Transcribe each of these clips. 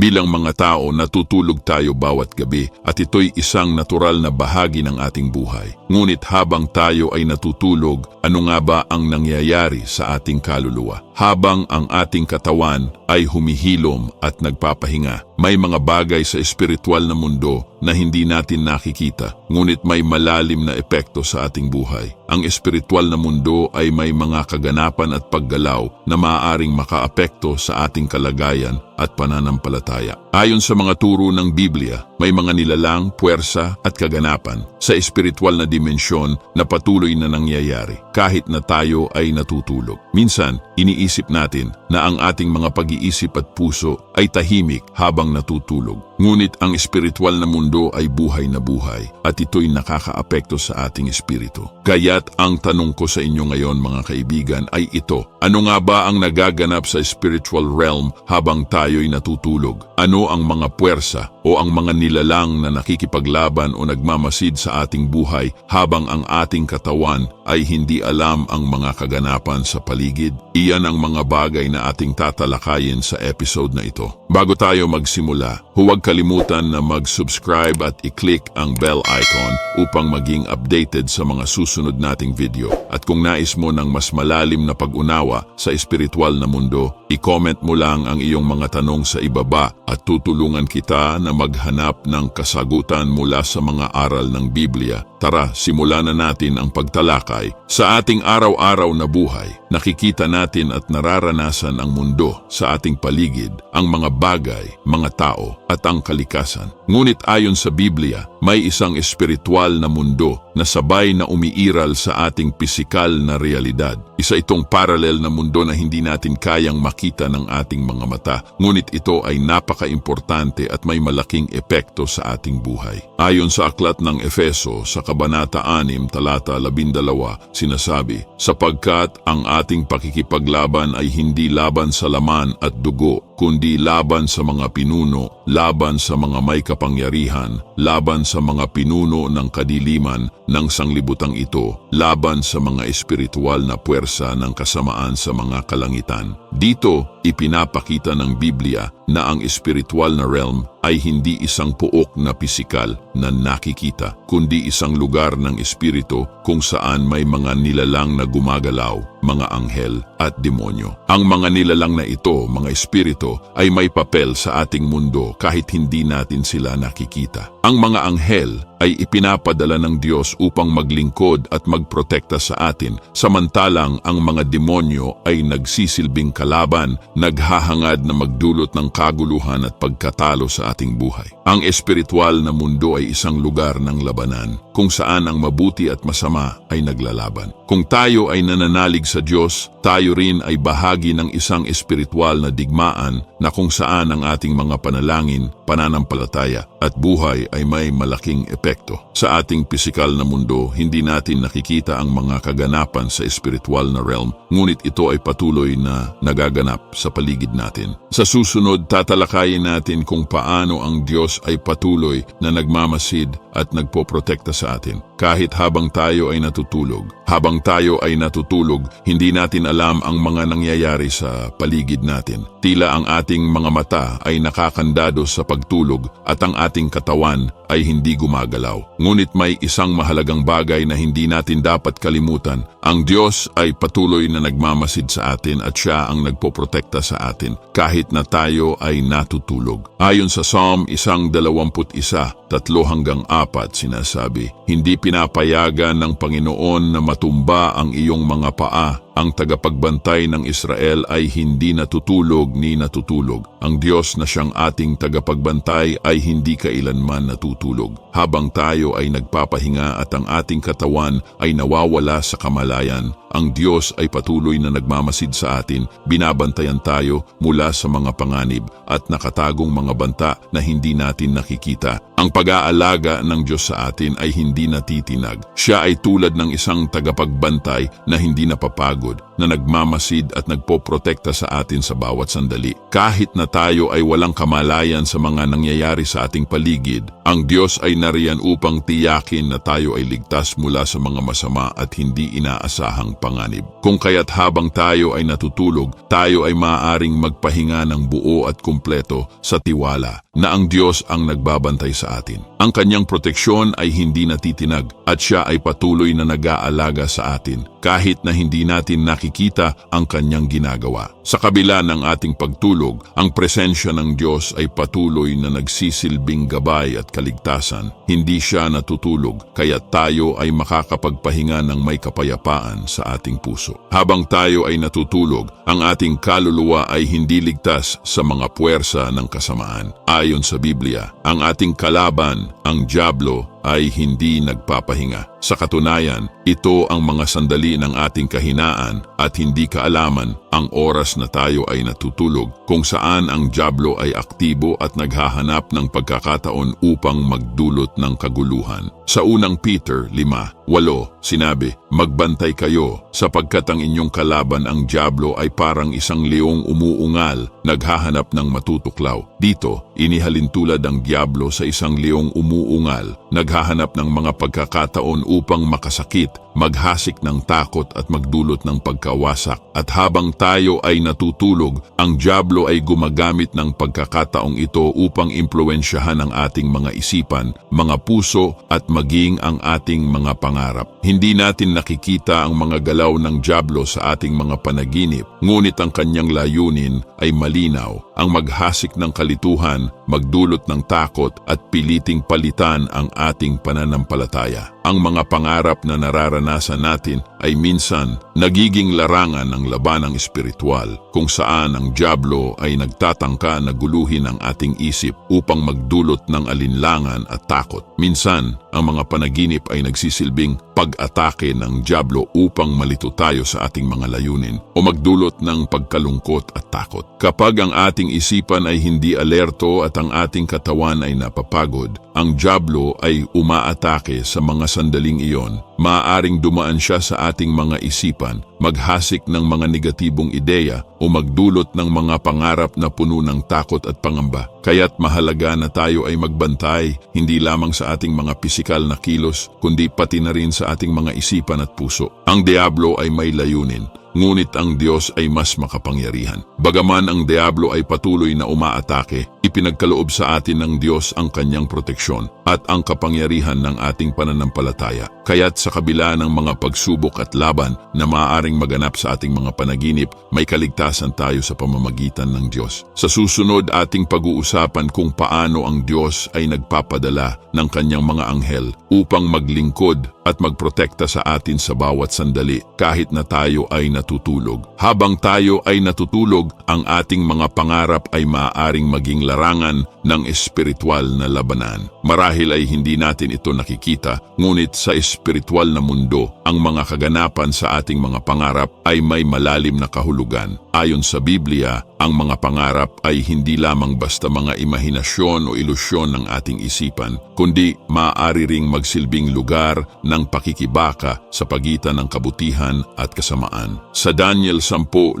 Bilang mga tao, natutulog tayo bawat gabi at ito'y isang natural na bahagi ng ating buhay. Ngunit habang tayo ay natutulog, ano nga ba ang nangyayari sa ating kaluluwa? Habang ang ating katawan ay humihilom at nagpapahinga, may mga bagay sa espiritual na mundo na hindi natin nakikita, ngunit may malalim na epekto sa ating buhay. Ang espiritual na mundo ay may mga kaganapan at paggalaw na maaaring makaapekto sa ating kalagayan at pananampalataya. Ayon sa mga turo ng Biblia, may mga nilalang, puwersa at kaganapan sa espiritual na dimensyon na patuloy na nangyayari kahit na tayo ay natutulog. Minsan, iniisip natin na ang ating mga pag-iisip at puso ay tahimik habang natutulog. Ngunit ang espiritual na mundo ay buhay na buhay at ito'y nakakaapekto sa ating espiritu. Kaya't ang tanong ko sa inyo ngayon mga kaibigan ay ito. Ano nga ba ang nagaganap sa spiritual realm habang tayo'y natutulog? Ano ang mga puwersa o ang mga nilalang na nakikipaglaban o nagmamasid sa ating buhay habang ang ating katawan ay hindi alam ang mga kaganapan sa paligid? Iyan ang mga bagay na ating tatalakayin sa episode na ito. Bago tayo magsimula, huwag kalimutan na mag-subscribe at i-click ang bell icon upang maging updated sa mga susunod nating video. At kung nais mo ng mas malalim na pag-unawa sa espiritual na mundo, i-comment mo lang ang iyong mga tanong sa ibaba at tutulungan kita na maghanap ng kasagutan mula sa mga aral ng Biblia. Tara, simulan na natin ang pagtalakay. Sa ating araw-araw na buhay, nakikita natin at nararanasan ang mundo sa ating paligid, ang mga bagay, mga tao at ang kalikasan. Ngunit ayon sa Biblia, may isang espiritual na mundo na sabay na umiiral sa ating pisikal na realidad. Isa itong paralel na mundo na hindi natin kayang makita ng ating mga mata, ngunit ito ay napaka-importante at may malaking epekto sa ating buhay. Ayon sa aklat ng Efeso sa Kabanata 6, talata 12, sinasabi, Sapagkat ang ating pakikipaglaban ay hindi laban sa laman at dugo, kundi laban sa mga pinuno, laban sa mga may kapangyarihan, laban sa mga pinuno ng kadiliman ng sanglibutang ito, laban sa mga espiritual na puwersa ng kasamaan sa mga kalangitan. Dito, ipinapakita ng Biblia na ang espiritual na realm ay hindi isang puok na pisikal na nakikita, kundi isang lugar ng espiritu kung saan may mga nilalang na gumagalaw, mga anghel at demonyo. Ang mga nilalang na ito, mga espiritu, ay may papel sa ating mundo kahit hindi natin sila nakikita. Ang mga anghel ay ipinapadala ng Diyos upang maglingkod at magprotekta sa atin, samantalang ang mga demonyo ay nagsisilbing kalaban, naghahangad na magdulot ng kaguluhan at pagkatalo sa ating buhay. Ang espiritual na mundo ay isang lugar ng labanan, kung saan ang mabuti at masama ay naglalaban. Kung tayo ay nananalig sa Diyos, tayo rin ay bahagi ng isang espiritual na digmaan na kung saan ang ating mga panalangin, pananampalataya at buhay ay may malaking epekto. Sa ating pisikal na mundo, hindi natin nakikita ang mga kaganapan sa espiritual na realm, ngunit ito ay patuloy na nagaganap sa paligid natin. Sa susunod, tatalakayin natin kung paano ang Diyos ay patuloy na nagmamasid at nagpoprotekta sa atin kahit habang tayo ay natutulog. Habang tayo ay natutulog, hindi natin alam ang mga nangyayari sa paligid natin. Tila ang ating mga mata ay nakakandado sa pagtulog at ang ating katawan ay hindi gumagalaw. Ngunit may isang mahalagang bagay na hindi natin dapat kalimutan. Ang Diyos ay patuloy na nagmamasid sa atin at siya ang nagpoprotekta sa atin kahit na tayo ay natutulog. Ayon sa Psalm 121, tatlo hanggang apat sinasabi, Hindi pinapayagan ng Panginoon na matumba ang iyong mga paa. Ang tagapagbantay ng Israel ay hindi natutulog ni natutulog. Ang Diyos na siyang ating tagapagbantay ay hindi kailanman natutulog. Habang tayo ay nagpapahinga at ang ating katawan ay nawawala sa kamalayan, ang Diyos ay patuloy na nagmamasid sa atin, binabantayan tayo mula sa mga panganib at nakatagong mga banta na hindi natin nakikita. Ang pag-aalaga ng Diyos sa atin ay hindi natitinag. Siya ay tulad ng isang tagapagbantay na hindi napapagod, na nagmamasid at nagpoprotekta sa atin sa bawat sandali. Kahit na tayo ay walang kamalayan sa mga nangyayari sa ating paligid, ang Diyos ay nariyan upang tiyakin na tayo ay ligtas mula sa mga masama at hindi inaasahang panganib. Kung kaya't habang tayo ay natutulog, tayo ay maaaring magpahinga ng buo at kumpleto sa tiwala na ang Diyos ang nagbabantay sa atin. Ang kanyang proteksyon ay hindi natitinag at siya ay patuloy na nag-aalaga sa atin kahit na hindi natin nakikita ang kanyang ginagawa. Sa kabila ng ating pagtulog, ang presensya ng Diyos ay patuloy na nagsisilbing gabay at kaligtasan. Hindi siya natutulog, kaya tayo ay makakapagpahinga ng may kapayapaan sa ating puso. Habang tayo ay natutulog, ang ating kaluluwa ay hindi ligtas sa mga puwersa ng kasamaan. Ayon sa Biblia, ang ating kalaban, ang Diablo, ay hindi nagpapahinga. Sa katunayan, ito ang mga sandali ng ating kahinaan at hindi kaalaman ang oras na tayo ay natutulog kung saan ang Diablo ay aktibo at naghahanap ng pagkakataon upang magdulot ng kaguluhan. Sa unang Peter 5, 8, sinabi, Magbantay kayo sapagkat ang inyong kalaban ang Diablo ay parang isang leong umuungal, naghahanap ng matutuklaw. Dito, inihalin tulad ang Diablo sa isang leong umuungal, naghahanap ng mga pagkakataon upang makasakit, maghasik ng takot at magdulot ng pagkawasak. At habang tayo ay natutulog, ang Diablo ay gumagamit ng pagkakataong ito upang impluensyahan ang ating mga isipan, mga puso at maging ang ating mga pangarap. Hindi natin nakikita ang mga galaw ng Diablo sa ating mga panaginip, ngunit ang kanyang layunin ay malinaw, ang maghasik ng kalituhan, magdulot ng takot at piliting palitan ang ating pananampalataya. Ang mga pangarap na nararanasan natin ay minsan nagiging larangan ng labanang espiritual kung saan ang Diablo ay nagtatangka na guluhin ang ating isip upang magdulot ng alinlangan at takot. Minsan, ang mga panaginip ay nagsisilbing pag-atake ng Diablo upang malito tayo sa ating mga layunin o magdulot ng pagkalungkot at takot. Kapag ang ating isipan ay hindi alerto at ang ating katawan ay napapagod, ang Diablo ay umaatake sa mga sandaling iyon. Maaaring dumaan siya sa ating mga isipan, maghasik ng mga negatibong ideya o magdulot ng mga pangarap na puno ng takot at pangamba. Kaya't mahalaga na tayo ay magbantay, hindi lamang sa ating mga pisikal na kilos, kundi pati na rin sa ating mga isipan at puso. Ang Diablo ay may layunin, ngunit ang Diyos ay mas makapangyarihan. Bagaman ang Diablo ay patuloy na umaatake, ipinagkaloob sa atin ng Diyos ang kanyang proteksyon at ang kapangyarihan ng ating pananampalataya. Kaya't sa kabila ng mga pagsubok at laban na maaaring maganap sa ating mga panaginip, may kaligtasan tayo sa pamamagitan ng Diyos. Sa susunod ating pag-uusapan kung paano ang Diyos ay nagpapadala ng kanyang mga anghel upang maglingkod at magprotekta sa atin sa bawat sandali kahit na tayo ay natutulog. Habang tayo ay natutulog, ang ating mga pangarap ay maaaring maging larangan ng espiritual na labanan. Marahil ay hindi natin ito nakikita, ngunit sa espiritual na mundo, ang mga kaganapan sa ating mga pangarap ay may malalim na kahulugan. Ayon sa Biblia, ang mga pangarap ay hindi lamang basta mga imahinasyon o ilusyon ng ating isipan, kundi maaari ring magsilbing lugar ng pakikibaka sa pagitan ng kabutihan at kasamaan. Sa Daniel 10, 12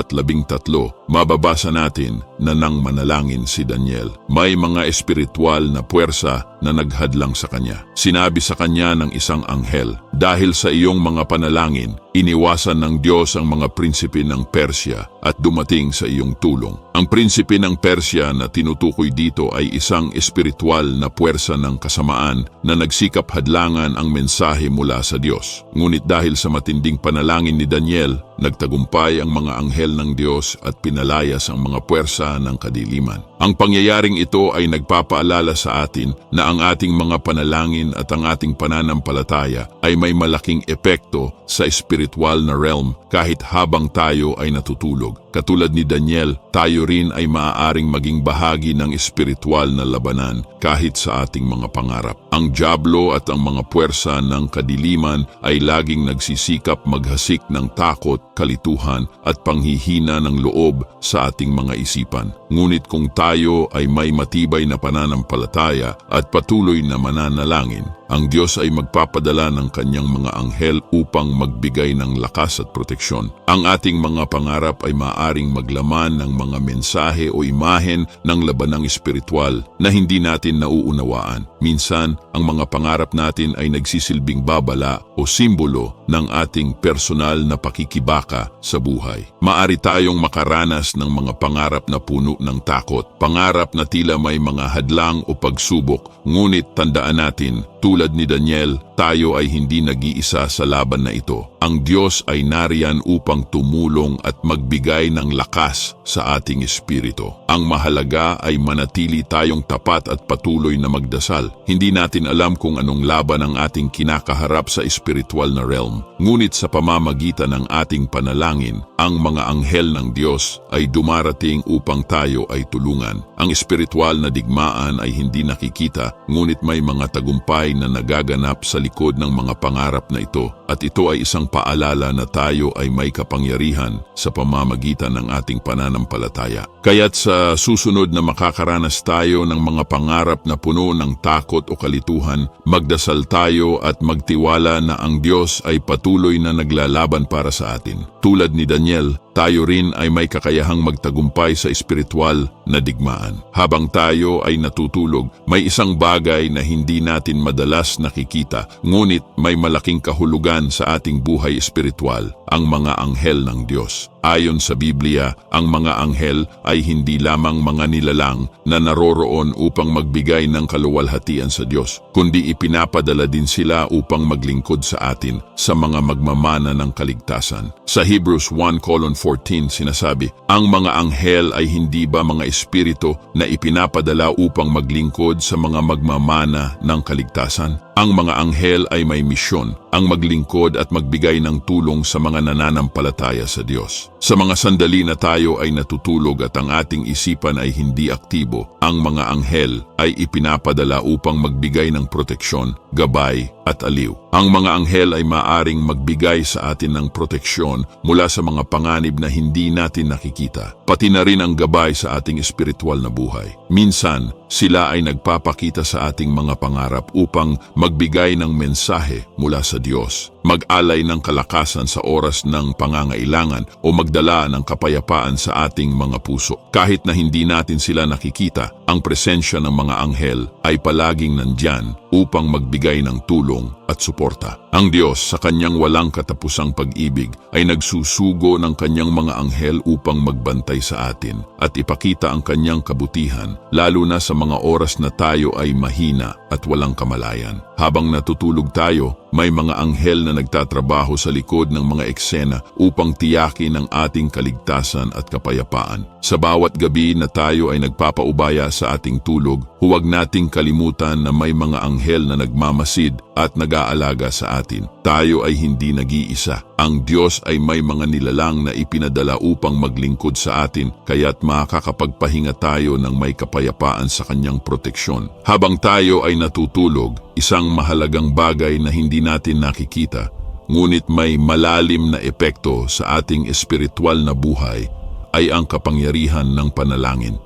at 13, mababasa natin na nang manalangin si Daniel, may mga espiritual na puwersa na naghadlang sa kanya. Sinabi sa kanya ng isang anghel, dahil sa iyong mga panalangin, iniwasan ng Diyos ang mga prinsipe ng Persya at dumating sa iyong tulong. Ang prinsipe ng Persya na tinutukoy dito ay isang espiritual na puwersa ng kasamaan na nagsikap hadlangan ang mensahe mula sa Diyos. Ngunit dahil sa matinding panalangin ni Daniel, nagtagumpay ang mga anghel ng Diyos at pinalayas ang mga puwersa ng kadiliman. Ang pangyayaring ito ay nagpapaalala sa atin na ang ating mga panalangin at ang ating pananampalataya ay may malaking epekto sa espiritual na realm kahit habang tayo ay natutulog. Katulad ni Daniel, tayo rin ay maaaring maging bahagi ng espiritual na labanan kahit sa ating mga pangarap. Ang Diablo at ang mga puwersa ng kadiliman ay laging nagsisikap maghasik ng takot, kalituhan at panghihina ng loob sa ating mga isipan. Ngunit kung tayo ay may matibay na pananampalataya at patuloy na mananalangin, ang Diyos ay magpapadala ng kanyang mga anghel upang magbigay ng lakas at proteksyon. Ang ating mga pangarap ay maaring maglaman ng mga mensahe o imahen ng labanang espiritual na hindi natin nauunawaan. Minsan, ang mga pangarap natin ay nagsisilbing babala o simbolo ng ating personal na pakikibaka sa buhay. Maari tayong makaranas ng mga pangarap na puno ng takot, pangarap na tila may mga hadlang o pagsubok, ngunit tandaan natin, tulad ni Daniel, tayo ay hindi nag-iisa sa laban na ito. Ang Diyos ay nariyan upang tumulong at magbigay ng lakas sa ating espiritu. Ang mahalaga ay manatili tayong tapat at patuloy na magdasal. Hindi natin alam kung anong laban ang ating kinakaharap sa espiritual na realm. Ngunit sa pamamagitan ng ating panalangin, ang mga anghel ng Diyos ay dumarating upang tayo ay tulungan. Ang espiritual na digmaan ay hindi nakikita, ngunit may mga tagumpay na nagaganap sa likod ng mga pangarap na ito at ito ay isang paalala na tayo ay may kapangyarihan sa pamamagitan ng ating pananampalataya. Kaya't sa susunod na makakaranas tayo ng mga pangarap na puno ng takot o kalituhan, magdasal tayo at magtiwala na ang Diyos ay patuloy na naglalaban para sa atin. Tulad ni Daniel, tayo rin ay may kakayahang magtagumpay sa espiritual na digmaan. Habang tayo ay natutulog, may isang bagay na hindi natin madalas nakikita, ngunit may malaking kahulugan sa ating buhay espiritual, ang mga anghel ng Diyos. Ayon sa Biblia, ang mga anghel ay hindi lamang mga nilalang na naroroon upang magbigay ng kaluwalhatian sa Diyos, kundi ipinapadala din sila upang maglingkod sa atin sa mga magmamana ng kaligtasan. Sa Hebrews 1:14 sinasabi, ang mga anghel ay hindi ba mga espiritu na ipinapadala upang maglingkod sa mga magmamana ng kaligtasan? Ang mga anghel ay may misyon, ang maglingkod at magbigay ng tulong sa mga nananampalataya sa Diyos. Sa mga sandali na tayo ay natutulog at ang ating isipan ay hindi aktibo, ang mga anghel ay ipinapadala upang magbigay ng proteksyon, gabay at aliw. Ang mga anghel ay maaring magbigay sa atin ng proteksyon mula sa mga panganib na hindi natin nakikita, pati na rin ang gabay sa ating espiritual na buhay. Minsan, sila ay nagpapakita sa ating mga pangarap upang magbigay ng mensahe mula sa Diyos, mag-alay ng kalakasan sa oras ng pangangailangan o magdala ng kapayapaan sa ating mga puso. Kahit na hindi natin sila nakikita, ang presensya ng mga anghel ay palaging nandyan upang magbigay ng tulong at suporta. Ang Diyos sa kanyang walang katapusang pag-ibig ay nagsusugo ng kanyang mga anghel upang magbantay sa atin at ipakita ang kanyang kabutihan lalo na sa mga oras na tayo ay mahina at walang kamalayan. Habang natutulog tayo, may mga anghel na nagtatrabaho sa likod ng mga eksena upang tiyakin ang ating kaligtasan at kapayapaan. Sa bawat gabi na tayo ay nagpapaubaya sa ating tulog, huwag nating kalimutan na may mga anghel na nagmamasid at nag-aalaga sa atin. Tayo ay hindi nag-iisa. Ang Diyos ay may mga nilalang na ipinadala upang maglingkod sa atin, kaya't makakapagpahinga tayo ng may kapayapaan sa kanyang proteksyon. Habang tayo ay natutulog, isang mahalagang bagay na hindi natin nakikita, ngunit may malalim na epekto sa ating espiritual na buhay ay ang kapangyarihan ng panalangin.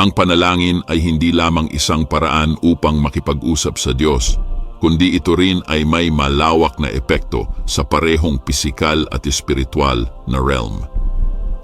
Ang panalangin ay hindi lamang isang paraan upang makipag-usap sa Diyos, kundi ito rin ay may malawak na epekto sa parehong pisikal at espiritual na realm.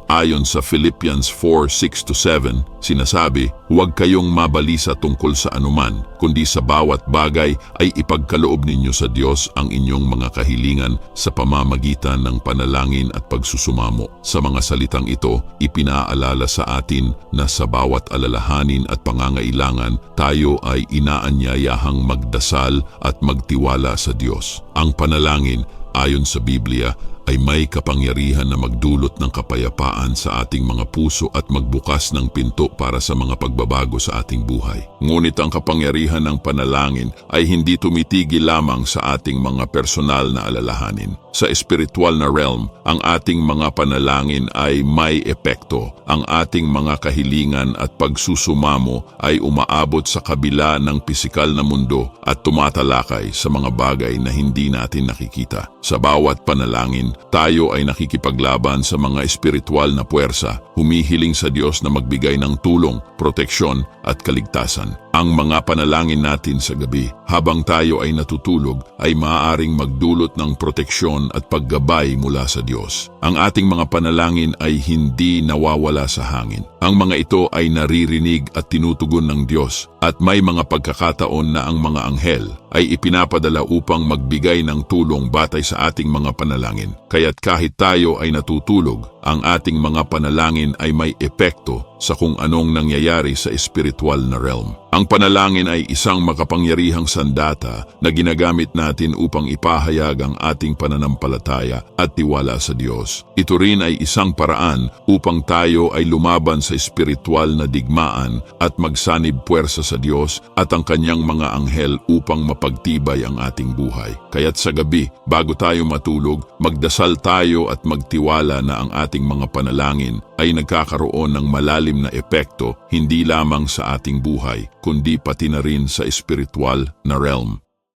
Ayon sa Philippians 4:6-7, sinasabi, huwag kayong mabalisa tungkol sa anuman, kundi sa bawat bagay ay ipagkaloob ninyo sa Diyos ang inyong mga kahilingan sa pamamagitan ng panalangin at pagsusumamo. Sa mga salitang ito, ipinaalala sa atin na sa bawat alalahanin at pangangailangan, tayo ay inaanyayahang magdasal at magtiwala sa Diyos. Ang panalangin, ayon sa Biblia, ay may kapangyarihan na magdulot ng kapayapaan sa ating mga puso at magbukas ng pinto para sa mga pagbabago sa ating buhay. Ngunit ang kapangyarihan ng panalangin ay hindi tumitigil lamang sa ating mga personal na alalahanin. Sa espiritual na realm, ang ating mga panalangin ay may epekto. Ang ating mga kahilingan at pagsusumamo ay umaabot sa kabila ng pisikal na mundo at tumatalakay sa mga bagay na hindi natin nakikita. Sa bawat panalangin, tayo ay nakikipaglaban sa mga espiritual na puwersa, humihiling sa Diyos na magbigay ng tulong, proteksyon at kaligtasan. Ang mga panalangin natin sa gabi habang tayo ay natutulog ay maaaring magdulot ng proteksyon at paggabay mula sa Diyos. Ang ating mga panalangin ay hindi nawawala sa hangin. Ang mga ito ay naririnig at tinutugon ng Diyos at may mga pagkakataon na ang mga anghel ay ipinapadala upang magbigay ng tulong batay sa ating mga panalangin. Kaya't kahit tayo ay natutulog, ang ating mga panalangin ay may epekto sa kung anong nangyayari sa espiritual na realm. Ang panalangin ay isang makapangyarihang sandata na ginagamit natin upang ipahayag ang ating pananampalataya at tiwala sa Diyos. Ito rin ay isang paraan upang tayo ay lumaban sa espiritual na digmaan at magsanib puwersa sa Diyos at ang kanyang mga anghel upang mapagtibay ang ating buhay. Kaya't sa gabi, bago tayo matulog, magdasal tayo at magtiwala na ang ating mga panalangin ay nagkakaroon ng malalim na epekto hindi lamang sa ating buhay, kundi pati na rin sa espiritual na realm.